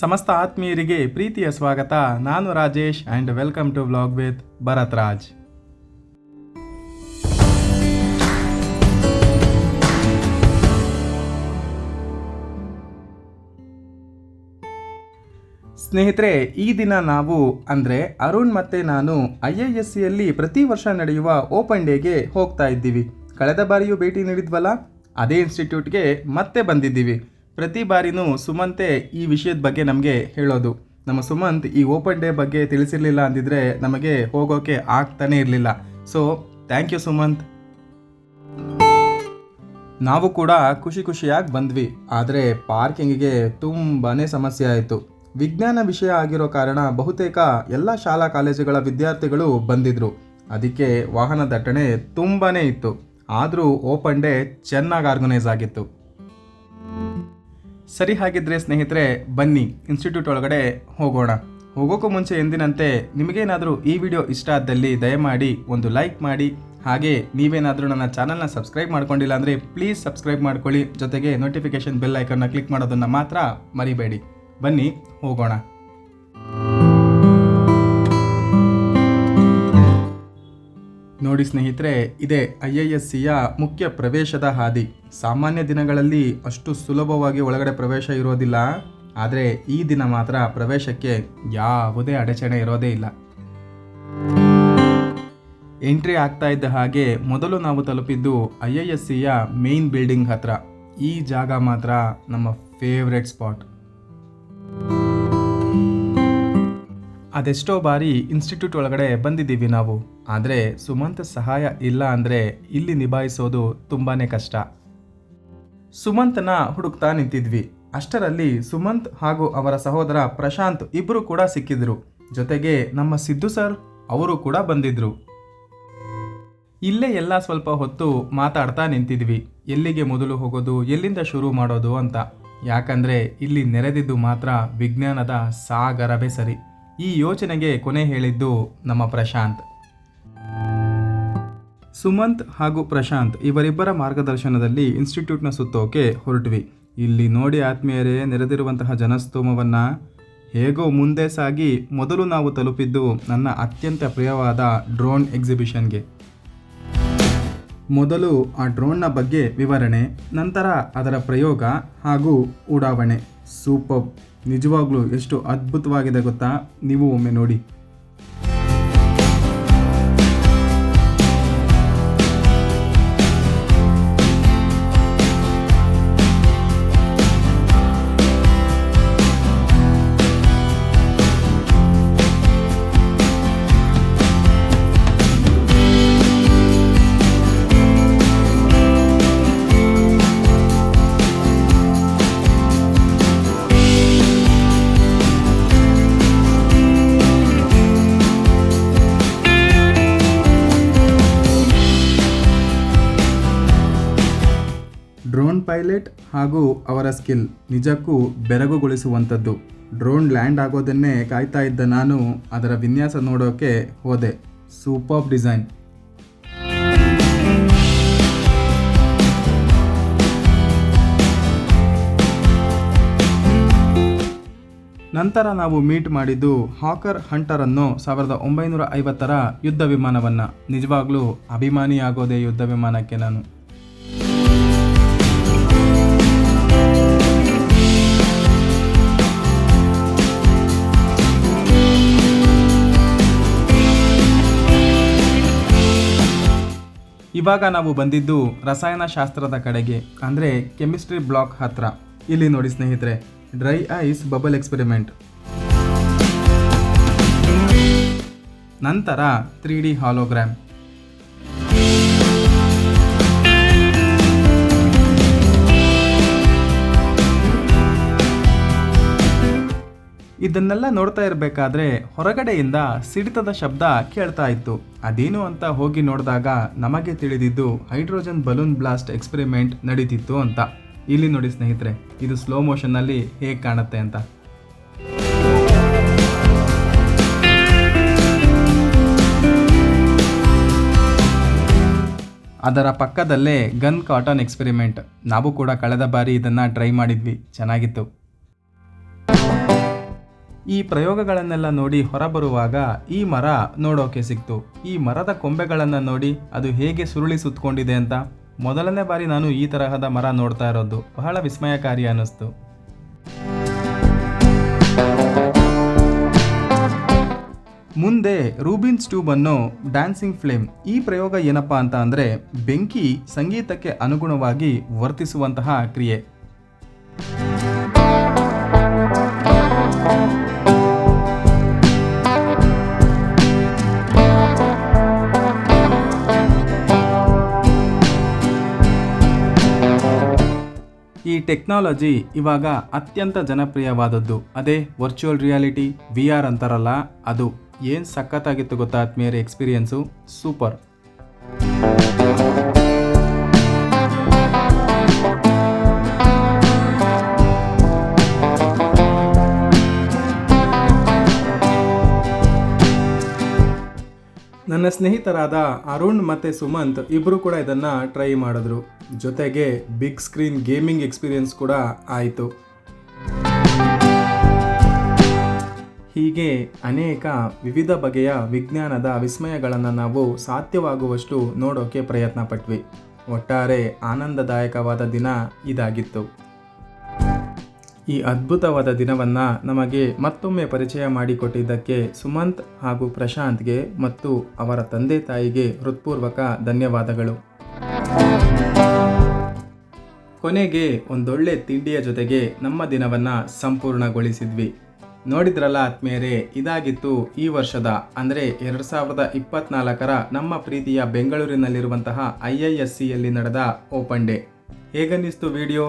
ಸಮಸ್ತ ಆತ್ಮೀಯರಿಗೆ ಪ್ರೀತಿಯ ಸ್ವಾಗತ. ನಾನು Rajesh and welcome to vlog with Bharath Raj ಸ್ನೇಹಿತರೆ, ಈ ದಿನ ನಾವು ಅಂದರೆ ಅರುಣ್ ಮತ್ತೆ ನಾನು ಐ ಐ ಎಸ್ ಸಿಯಲ್ಲಿ ಪ್ರತಿ ವರ್ಷ ನಡೆಯುವ ಓಪನ್ ಡೇಗೆ ಹೋಗ್ತಾ ಇದ್ದೀವಿ. ಕಳೆದ ಬಾರಿಯೂ ಭೇಟಿ ನೀಡಿದ್ವಲ್ಲ, ಅದೇ ಇನ್ಸ್ಟಿಟ್ಯೂಟ್ಗೆ ಮತ್ತೆ ಬಂದಿದ್ದೀವಿ. ಪ್ರತಿ ಬಾರಿನೂ ಸುಮಂತೆ ಈ ವಿಷಯದ ಬಗ್ಗೆ ನಮಗೆ ಹೇಳೋದು. ನಮ್ಮ ಸುಮಂತ್ ಈ ಓಪನ್ ಡೇ ಬಗ್ಗೆ ತಿಳಿಸಿರಲಿಲ್ಲ ಅಂದಿದ್ರೆ ನಮಗೆ ಹೋಗೋಕೆ ಆಗ್ತಾನೆ ಇರಲಿಲ್ಲ. So thank you Sumanth. ನಾವು ಕೂಡ ಖುಷಿ ಖುಷಿಯಾಗಿ ಬಂದ್ವಿ. ಆದರೆ ಪಾರ್ಕಿಂಗಿಗೆ ತುಂಬಾ ಸಮಸ್ಯೆ ಆಯಿತು. ವಿಜ್ಞಾನ ವಿಷಯ ಆಗಿರೋ ಕಾರಣ ಬಹುತೇಕ ಎಲ್ಲ ಶಾಲಾ ಕಾಲೇಜುಗಳ ವಿದ್ಯಾರ್ಥಿಗಳು ಬಂದಿದ್ರು. ಅದಕ್ಕೆ ವಾಹನ ದಟ್ಟಣೆ ತುಂಬಾ ಇತ್ತು. ಆದರೂ ಓಪನ್ ಡೇ ಚೆನ್ನಾಗಿ ಆರ್ಗನೈಸ್ ಆಗಿತ್ತು. ಸರಿ ಹಾಗಿದ್ರೆ ಸ್ನೇಹಿತರೆ, ಬನ್ನಿ ಇನ್ಸ್ಟಿಟ್ಯೂಟ್ ಒಳಗಡೆ ಹೋಗೋಣ. ಹೋಗೋಕ್ಕೂ ಮುಂಚೆ ಎಂದಿನಂತೆ ನಿಮಗೇನಾದರೂ ಈ ವಿಡಿಯೋ ಇಷ್ಟ ಆದಲ್ಲಿ ದಯಮಾಡಿ ಒಂದು ಲೈಕ್ ಮಾಡಿ. ಹಾಗೆ ನೀವೇನಾದರೂ ನನ್ನ ಚಾನಲ್ನ ಸಬ್ಸ್ಕ್ರೈಬ್ ಮಾಡ್ಕೊಂಡಿಲ್ಲ ಅಂದರೆ ಪ್ಲೀಸ್ ಸಬ್ಸ್ಕ್ರೈಬ್ ಮಾಡ್ಕೊಳ್ಳಿ. ಜೊತೆಗೆ ನೋಟಿಫಿಕೇಷನ್ ಬೆಲ್ ಐಕನ್ನ ಕ್ಲಿಕ್ ಮಾಡೋದನ್ನು ಮಾತ್ರ ಮರಿಬೇಡಿ. ಬನ್ನಿ ಹೋಗೋಣ. ನೋಡಿ ಸ್ನೇಹಿತರೆ, ಇದೇ ಐ ಐ ಎಸ್ ಸಿಯ ಮುಖ್ಯ ಪ್ರವೇಶದ ಹಾದಿ. ಸಾಮಾನ್ಯ ದಿನಗಳಲ್ಲಿ ಅಷ್ಟು ಸುಲಭವಾಗಿ ಒಳಗಡೆ ಪ್ರವೇಶ ಇರೋದಿಲ್ಲ. ಆದರೆ ಈ ದಿನ ಮಾತ್ರ ಪ್ರವೇಶಕ್ಕೆ ಯಾವುದೇ ಅಡಚಣೆ ಇರೋದೇ ಇಲ್ಲ. ಎಂಟ್ರಿ ಆಗ್ತಾ ಇದ್ದ ಹಾಗೆ ಮೊದಲು ನಾವು ತಲುಪಿದ್ದು ಐ ಐ ಎಸ್ ಸಿಯ ಮೇನ್ ಬಿಲ್ಡಿಂಗ್ ಹತ್ರ. ಈ ಜಾಗ ಮಾತ್ರ ನಮ್ಮ ಫೇವ್ರೆಟ್ ಸ್ಪಾಟ್. ಅದೆಷ್ಟೋ ಬಾರಿ ಇನ್ಸ್ಟಿಟ್ಯೂಟ್ ಒಳಗಡೆ ಬಂದಿದ್ದೀವಿ ನಾವು. ಆದರೆ ಸುಮಂತ್ ಸಹಾಯ ಇಲ್ಲ ಅಂದರೆ ಇಲ್ಲಿ ನಿಭಾಯಿಸೋದು ತುಂಬಾ ಕಷ್ಟ. ಸುಮಂತನ ಹುಡುಕ್ತಾ ನಿಂತಿದ್ವಿ. ಅಷ್ಟರಲ್ಲಿ ಸುಮಂತ್ ಹಾಗೂ ಅವರ ಸಹೋದರ ಪ್ರಶಾಂತ್ ಇಬ್ಬರು ಕೂಡ ಸಿಕ್ಕಿದ್ರು. ಜೊತೆಗೆ ನಮ್ಮ ಸಿದ್ದು ಸರ್, ಅವರು ಕೂಡ ಬಂದಿದ್ರು. ಇಲ್ಲೇ ಎಲ್ಲ ಸ್ವಲ್ಪ ಹೊತ್ತು ಮಾತಾಡ್ತಾ ನಿಂತಿದ್ವಿ. ಎಲ್ಲಿಗೆ ಮೊದಲು ಹೋಗೋದು, ಎಲ್ಲಿಂದ ಶುರು ಮಾಡೋದು ಅಂತ. ಯಾಕಂದ್ರೆ ಇಲ್ಲಿ ನೆರೆದಿದ್ದು ಮಾತ್ರ ವಿಜ್ಞಾನದ ಸಾಗರವೇ ಸರಿ. ಈ ಯೋಚನೆಗೆ ಕೊನೆ ಹೇಳಿದ್ದು ನಮ್ಮ ಪ್ರಶಾಂತ್. ಸುಮಂತ್ ಹಾಗೂ ಪ್ರಶಾಂತ್ ಇವರಿಬ್ಬರ ಮಾರ್ಗದರ್ಶನದಲ್ಲಿ ಇನ್ಸ್ಟಿಟ್ಯೂಟ್ನ ಸುತ್ತೋಕೆ ಹೊರಟ್ವಿ. ಇಲ್ಲಿ ನೋಡಿ ಆತ್ಮೀಯರೇ, ನೆರೆದಿರುವಂತಹ ಜನಸ್ತೋಮವನ್ನು ಹೇಗೋ ಮುಂದೆ ಸಾಗಿ ಮೊದಲು ನಾವು ತಲುಪಿದ್ದು ನನ್ನ ಅತ್ಯಂತ ಪ್ರಿಯವಾದ ಡ್ರೋನ್ ಎಕ್ಸಿಬಿಷನ್ಗೆ. ಮೊದಲು ಆ ಡ್ರೋನ್ನ ಬಗ್ಗೆ ವಿವರಣೆ, ನಂತರ ಅದರ ಪ್ರಯೋಗ ಹಾಗೂ ಉಡಾವಣೆ. ಸೂಪರ್. ನಿಜವಾಗ್ಲೂ ಎಷ್ಟು ಅದ್ಭುತವಾಗಿದೆ ಗೊತ್ತಾ? ನೀವು ಒಮ್ಮೆ ನೋಡಿ. ಡ್ರೋನ್ ಪೈಲಟ್ ಹಾಗೂ ಅವರ ಸ್ಕಿಲ್ ನಿಜಕ್ಕೂ ಬೆರಗುಗೊಳಿಸುವಂಥದ್ದು. ಡ್ರೋನ್ ಲ್ಯಾಂಡ್ ಆಗೋದನ್ನೇ ಕಾಯ್ತಾ ಇದ್ದ ನಾನು ಅದರ ವಿನ್ಯಾಸ ನೋಡೋಕೆ ಹೋದೆ. Super design. ನಂತರ ನಾವು ಮೀಟ್ ಮಾಡಿದ್ದು ಹಾಕರ್ ಹಂಟರ್ ಅನ್ನೋ ಸಾವಿರದ ಒಂಬೈನೂರ ಐವತ್ತರ ಯುದ್ಧ ವಿಮಾನವನ್ನು. ನಿಜವಾಗ್ಲೂ ಅಭಿಮಾನಿಯಾಗೋದೇ ಯುದ್ಧ ವಿಮಾನಕ್ಕೆ ನಾನು. ಇವಾಗ ನಾವು ಬಂದಿದ್ದು ರಸಾಯನಶಾಸ್ತ್ರದ ಕಡೆಗೆ, ಅಂದರೆ ಕೆಮಿಸ್ಟ್ರಿ ಬ್ಲಾಕ್ ಹತ್ರ. ಇಲ್ಲಿ ನೋಡಿ ಸ್ನೇಹಿತರೆ, ಡ್ರೈ ಐಸ್ ಬಬಲ್ ಎಕ್ಸ್ಪೆರಿಮೆಂಟ್. ನಂತರ ತ್ರೀ ಡಿ ಹಾಲೋಗ್ರಾಮ್. ಇದನ್ನೆಲ್ಲ ನೋಡ್ತಾ ಇರಬೇಕಾದ್ರೆ ಹೊರಗಡೆಯಿಂದ ಸಿಡಿತದ ಶಬ್ದ ಕೇಳ್ತಾ ಇತ್ತು. ಅದೇನು ಅಂತ ಹೋಗಿ ನೋಡಿದಾಗ ನಮಗೆ ತಿಳಿದಿದ್ದು ಹೈಡ್ರೋಜನ್ ಬಲೂನ್ ಬ್ಲಾಸ್ಟ್ ಎಕ್ಸ್ಪೆರಿಮೆಂಟ್ ನಡೀತಿತ್ತು ಅಂತ. ಇಲ್ಲಿ ನೋಡಿ ಸ್ನೇಹಿತರೆ, ಇದು ಸ್ಲೋ ಮೋಷನ್ನಲ್ಲಿ ಹೇಗೆ ಕಾಣುತ್ತೆ ಅಂತ. ಅದರ ಪಕ್ಕದಲ್ಲೇ ಗನ್ ಕಾಟನ್ ಎಕ್ಸ್ಪೆರಿಮೆಂಟ್. ನಾವು ಕೂಡ ಕಳೆದ ಬಾರಿ ಇದನ್ನು ಟ್ರೈ ಮಾಡಿದ್ವಿ. ಚೆನ್ನಾಗಿತ್ತು. ಈ ಪ್ರಯೋಗಗಳನ್ನೆಲ್ಲ ನೋಡಿ ಹೊರಬರುವಾಗ ಈ ಮರ ನೋಡೋಕೆ ಸಿಕ್ತು. ಈ ಮರದ ಕೊಂಬೆಗಳನ್ನು ನೋಡಿ ಅದು ಹೇಗೆ ಸುರುಳಿ ಸುತ್ತಕೊಂಡಿದೆ ಅಂತ. ಮೊದಲನೇ ಬಾರಿ ನಾನು ಈ ತರಹದ ಮರ ನೋಡ್ತಾ ಇರೋದು. ಬಹಳ ವಿಸ್ಮಯಕಾರಿ ಅನ್ನಿಸ್ತು. ಮುಂದೆ ರೂಬಿನ್ಸ್ ಟ್ಯೂಬ್ ಅನ್ನು ಡ್ಯಾನ್ಸಿಂಗ್ ಫ್ಲೇಮ್, ಈ ಪ್ರಯೋಗ ಏನಪ್ಪಾ ಅಂತ ಅಂದರೆ ಬೆಂಕಿ ಸಂಗೀತಕ್ಕೆ ಅನುಗುಣವಾಗಿ ವರ್ತಿಸುವಂತಹ ಕ್ರಿಯೆ. ಈ ಟೆಕ್ನಾಲಜಿ ಇವಾಗ ಅತ್ಯಂತ ಜನಪ್ರಿಯವಾದದ್ದು. ಅದೇ ವರ್ಚುವಲ್ ರಿಯಾಲಿಟಿ ವಿ ಆರ್ ಅಂತಾರಲ್ಲ, ಅದು ಏನು ಸಖತ್ತಾಗಿತ್ತು ಗೊತ್ತಾ ಆತ್ಮೀಯರ ಎಕ್ಸ್ಪೀರಿಯನ್ಸು ಸೂಪರ್ ನನ್ನ ಸ್ನೇಹಿತರಾದ ಅರುಣ್ ಮತ್ತು ಸುಮಂತ್ ಇಬ್ಬರು ಕೂಡ ಇದನ್ನು ಟ್ರೈ ಮಾಡಿದ್ರು. ಜೊತೆಗೆ ಬಿಗ್ ಸ್ಕ್ರೀನ್ ಗೇಮಿಂಗ್ ಎಕ್ಸ್ಪೀರಿಯನ್ಸ್ ಕೂಡ ಆಯಿತು. ಹೀಗೆ ಅನೇಕ ವಿವಿಧ ಬಗೆಯ ವಿಜ್ಞಾನದ ವಿಸ್ಮಯಗಳನ್ನು ನಾವು ಸಾಧ್ಯವಾಗುವಷ್ಟು ನೋಡೋಕೆ ಪ್ರಯತ್ನ ಪಟ್ವಿ ಒಟ್ಟಾರೆ ಆನಂದದಾಯಕವಾದ ದಿನ ಇದಾಗಿತ್ತು. ಈ ಅದ್ಭುತವಾದ ದಿನವನ್ನು ನಮಗೆ ಮತ್ತೊಮ್ಮೆ ಪರಿಚಯ ಮಾಡಿಕೊಟ್ಟಿದ್ದಕ್ಕೆ ಸುಮಂತ್ ಹಾಗೂ ಪ್ರಶಾಂತ್ಗೆ ಮತ್ತು ಅವರ ತಂದೆ ತಾಯಿಗೆ ಹೃತ್ಪೂರ್ವಕ ಧನ್ಯವಾದಗಳು. ಕೊನೆಗೆ ಒಂದೊಳ್ಳೆ ತಿಂಡಿಯ ಜೊತೆಗೆ ನಮ್ಮ ದಿನವನ್ನು ಸಂಪೂರ್ಣಗೊಳಿಸಿದ್ವಿ. ನೋಡಿದ್ರಲ್ಲ ಆತ್ಮೇರೆ ಇದಾಗಿತ್ತು ಈ ವರ್ಷದ, ಅಂದರೆ ಎರಡು ಸಾವಿರದ ಇಪ್ಪತ್ನಾಲ್ಕರ ನಮ್ಮ ಪ್ರೀತಿಯ ಬೆಂಗಳೂರಿನಲ್ಲಿರುವಂತಹ ಐ ಐ ಎಸ್ ಸಿಯಲ್ಲಿ ನಡೆದ ಓಪನ್ ಡೇ. ಹೇಗನ್ನಿಸ್ತು ವಿಡಿಯೋ?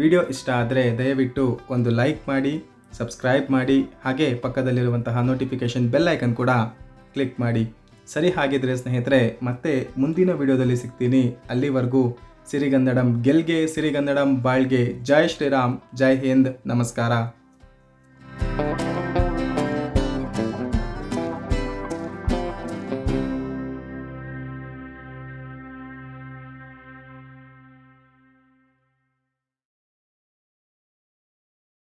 ವಿಡಿಯೋ ಇಷ್ಟ ಆದರೆ ದಯವಿಟ್ಟು ಒಂದು ಲೈಕ್ ಮಾಡಿ, ಸಬ್ಸ್ಕ್ರೈಬ್ ಮಾಡಿ, ಹಾಗೆ ಪಕ್ಕದಲ್ಲಿರುವಂತಹ ನೋಟಿಫಿಕೇಷನ್ ಬೆಲ್ ಐಕನ್ ಕೂಡ ಕ್ಲಿಕ್ ಮಾಡಿ. ಸರಿ ಹಾಗಿದ್ರೆ ಸ್ನೇಹಿತರೆ, ಮತ್ತೆ ಮುಂದಿನ ವಿಡಿಯೋದಲ್ಲಿ ಸಿಗ್ತೀನಿ. ಅಲ್ಲಿವರೆಗೂ ಸಿರಿಗನ್ನಡಂ ಗೆಲ್ಗೆ, ಸಿರಿಗನ್ನಡಂ ಬಾಳ್ಗೆ. ಜೈ ಶ್ರೀರಾಮ್, ಜೈ ಹಿಂದ್. ನಮಸ್ಕಾರ.